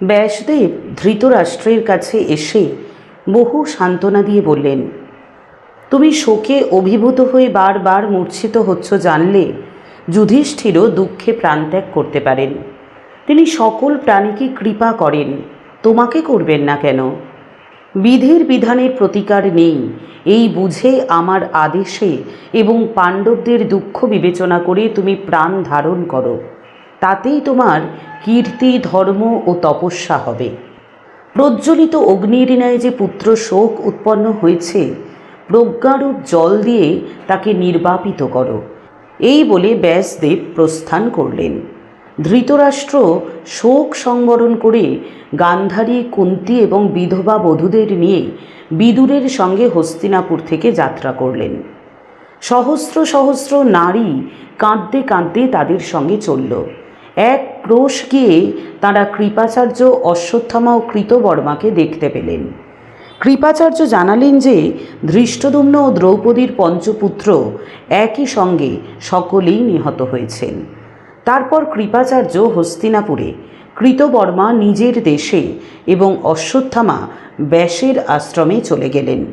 ব্যাসদেব ধৃতরাষ্ট্রের কাছে এসে বহু সান্ত্বনা দিয়ে বললেন, তুমি শোকে অভিভূত হয়ে বারবার মূর্ছিত হচ্ছ জানলে যুধিষ্ঠিরও দুঃখে প্রাণত্যাগ করতে পারেন। তিনি সকল প্রাণীকে কৃপা করেন, তোমাকে করবেন না কেন। বিধির বিধানের প্রতিকার নেই, এই বুঝে আমার আদেশে এবং পাণ্ডবদের দুঃখ বিবেচনা করে তুমি প্রাণ ধারণ করো। তাতেই তোমার কীর্তি, ধর্ম ও তপস্যা হবে। প্রজ্বলিত অগ্নির ন্যায় যে পুত্র শোক উৎপন্ন হয়েছে প্রজ্ঞারূপ জল দিয়ে তাকে নির্বাপিত করো। এই বলে ব্যাসদেব প্রস্থান করলেন। ধৃতরাষ্ট্র শোক সংবরণ করে গান্ধারী, কুন্তি এবং বিধবা বধূদের নিয়ে বিদুরের সঙ্গে হস্তিনাপুর থেকে যাত্রা করলেন। সহস্র সহস্র নারী কাঁদতে কাঁদতে তাদের সঙ্গে চলল। এক ক্রোশ গিয়ে তাঁরা কৃপাচার্য অশ্বত্থামা ও কৃতবর্মাকে দেখতে পেলেন। কৃপাচার্য জানালেন যে, ধৃষ্টদুম্ন ও দ্রৌপদীর পঞ্চপুত্র একই সঙ্গে সকলেই নিহত হয়েছেন। তারপর কৃপাচার্য হস্তিনাপুরে কৃতবর্মা নিজের দেশে এবং অশ্বত্থামা ব্যাসের আশ্রমে চলে গেলেন।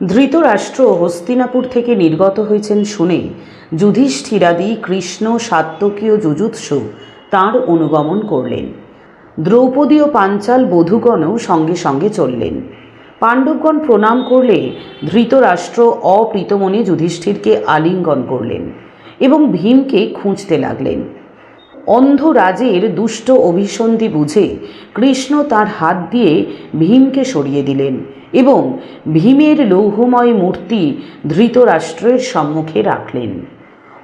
ধৃতরাষ্ট্র হস্তিনাপুর থেকে নির্গত হয়েছেন শুনে যুধিষ্ঠিরাদি কৃষ্ণ সাত্তকীয় যুজুৎসু তাঁর অনুগমন করলেন। দ্রৌপদী ও পাঞ্চাল বধূগণও সঙ্গে সঙ্গে চললেন। পাণ্ডবগণ প্রণাম করলে ধৃতরাষ্ট্র অপ্রীতমনে যুধিষ্ঠিরকে আলিঙ্গন করলেন এবং ভীমকে খুঁজতে লাগলেন। অন্ধ রাজের দুষ্ট অভিসন্ধি বুঝে কৃষ্ণ তার হাত দিয়ে ভীমকে সরিয়ে দিলেন। এবং ভীমের লৌহময় মূর্তি ধৃতরাষ্ট্রের সম্মুখে রাখলেন।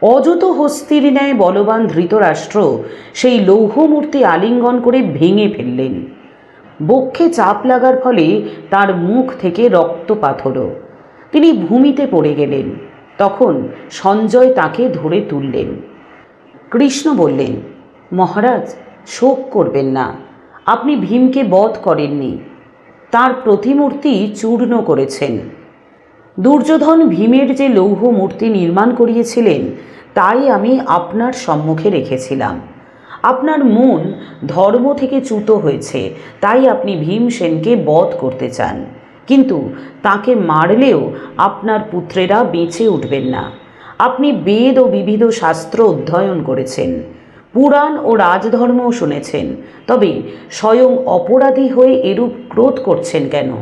অযত হস্তির ন্যায় বলবান ধৃতরাষ্ট্র সেই লৌহমূর্তি আলিঙ্গন করে ভেঙে ফেললেন। বক্ষে চাপ লাগার ফলে তার মুখ থেকে রক্তপাত হলো তিনি ভূমিতে পড়ে গেলেন। তখন সঞ্জয় তাকে ধরে তুললেন। কৃষ্ণ বললেন, মহারাজ, শোক করবেন না। আপনি ভীমকে বধ করেননি। তার প্রতিমূর্তি চূর্ণ করেছেন। দুর্যোধন ভীমের যে লৌহ মূর্তি নির্মাণ করিয়েছিলেন, তাই আমি আপনার সম্মুখে রেখেছিলাম। আপনার মন ধর্ম থেকে চ্যুত হয়েছে, তাই আপনি ভীমসেনকে বধ করতে চান। কিন্তু তাকে মারলেও আপনার পুত্রেরা বেঁচে উঠবেন না। আপনি বেদ ও বিবিধ শাস্ত্র অধ্যয়ন করেছেন। পুরাণ ও রাজধর্মও শুনেছেন। তবে স্বয়ং অপরাধী হয়ে এরূপ ক্রোধ করছেন কেন?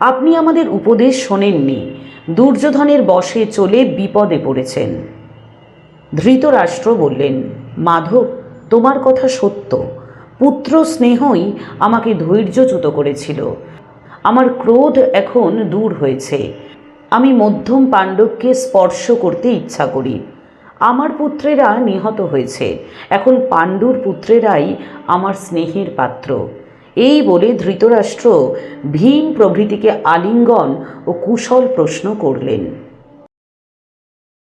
আপনি আমাদের উপদেশ শোনেননি। দুর্যোধনের বশে চলে বিপদে পড়েছেন। ধৃতরাষ্ট্র বললেন, মাধব, তোমার কথা সত্য। পুত্র স্নেহই আমাকে ধৈর্যচ্যুত করেছিল। আমার ক্রোধ এখন দূর হয়েছে। আমি মধ্যম পাণ্ডবকে স্পর্শ করতে ইচ্ছা করি। আমার পুত্রেরা নিহত হয়েছে। এখন পাণ্ডুর পুত্রেরাই আমার স্নেহের পাত্র। এই বলে ধৃতরাষ্ট্র ভীম প্রভৃতিকে আলিঙ্গন ও কুশল প্রশ্ন করলেন।